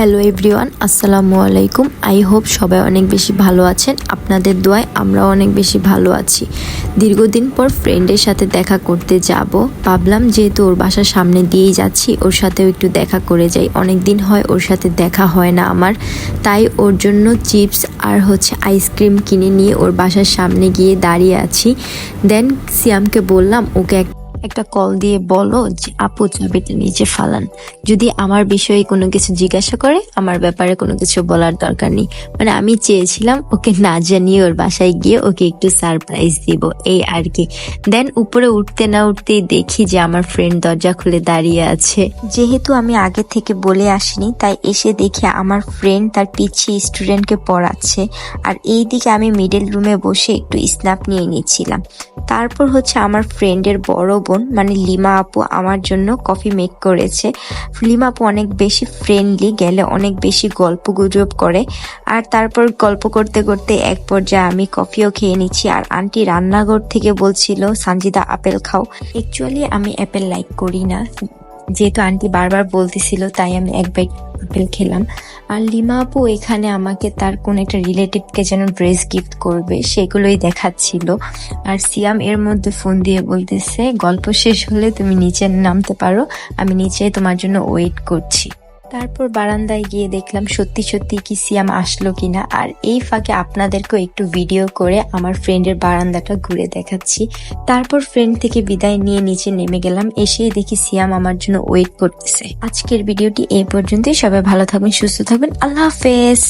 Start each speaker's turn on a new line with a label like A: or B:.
A: Hello everyone আসসালামু আলাইকুম I hope সবাই অনেক বেশি ভালো আছেন। আপনাদের দোয়ায় আমরাও অনেক বেশি ভালো আছি। দীর্ঘদিন পর ফ্রেন্ডের সাথে দেখা করতে যাব। ভাবলাম যেহেতু ওর বাসার সামনে দিয়েই যাচ্ছি, ওর সাথেও একটু দেখা করে যাই। অনেক দিন হয় ওর সাথে দেখা হয় না আমার। তাই ওর জন্য চিপস আর হচ্ছে আইসক্রিম কিনে নিয়ে ওর বাসার সামনে গিয়ে দাঁড়িয়ে আছি। দেন সিয়ামকে বললাম, ওকে এক একটা কল দিয়ে বলো যে, আপু, চাবিটা নিচে ফালান। যদি আমার বিষয়ে কোনো কিছু জিজ্ঞাসা করে, আমার ব্যাপারে কোনো কিছু বলার দরকার নেই। মানে আমি চেয়েছিলাম ওকে না জানিয়ে ওর বাসায় গিয়ে ওকে একটু সারপ্রাইজ দিব, এই আর কি। দেন উপরে উঠতে না উঠতেই দেখি যে আমার ফ্রেন্ড দরজা খুলে দাঁড়িয়ে আছে। যেহেতু আমি আগে থেকে বলে আসিনি, তাই এসে দেখে আমার ফ্রেন্ড তার পিছিয়ে স্টুডেন্টকে পড়াচ্ছে। আর এই দিকে আমি মিডল রুমে বসে একটু স্ন্যাপ নিয়ে নিচ্ছিলাম। তারপর হচ্ছে আমার ফ্রেন্ডের বড় বোন মানে লিমা আপু আমার জন্য কফি মেক করেছে। লিমা আপু অনেক বেশি ফ্রেন্ডলি গেলে অনেক বেশি গল্প গুজব করে। আর তারপর গল্প করতে করতে এক পর্যায়ে আমি কফিও খেয়ে নিচ্ছি। আর আন্টি রান্নাঘর থেকে বলছিল, সানজিদা আপেল খাও। অ্যাকচুয়ালি আমি অ্যাপেল লাইক করি না। যেহেতু আন্টি বারবার বলতেছিল, তাই আমি এক বাইট আপেল খেলাম। আর লিমা আপু এখানে আমাকে তার কোন একটা রিলেটিভকে যেন ড্রেস গিফট করবে, সেগুলোই দেখাচ্ছিল। আর সিয়াম এর মধ্যে ফোন দিয়ে বলতেছে, গল্প শেষ হলে তুমি নিচে নামতে পারো, আমি নিচে তোমার জন্য ওয়েট করছি। তারপর বারান্দায় গিয়ে দেখলাম সত্যি সত্যি কি সিয়াম আসলো কিনা। আর এই ফাঁকে আপনাদেরকেও একটু ভিডিও করে আমার ফ্রেন্ডের বারান্দাটা ঘুরে দেখাচ্ছি। তারপর ফ্রেন্ড থেকে বিদায় নিয়ে নিচে নেমে গেলাম, এসেই দেখি সিয়াম আমার জন্য ওয়েট করতেছে। আজকের ভিডিওটি এই পর্যন্তই। সবাই ভালো থাকবেন, সুস্থ থাকবেন। আল্লাহ হাফেজ।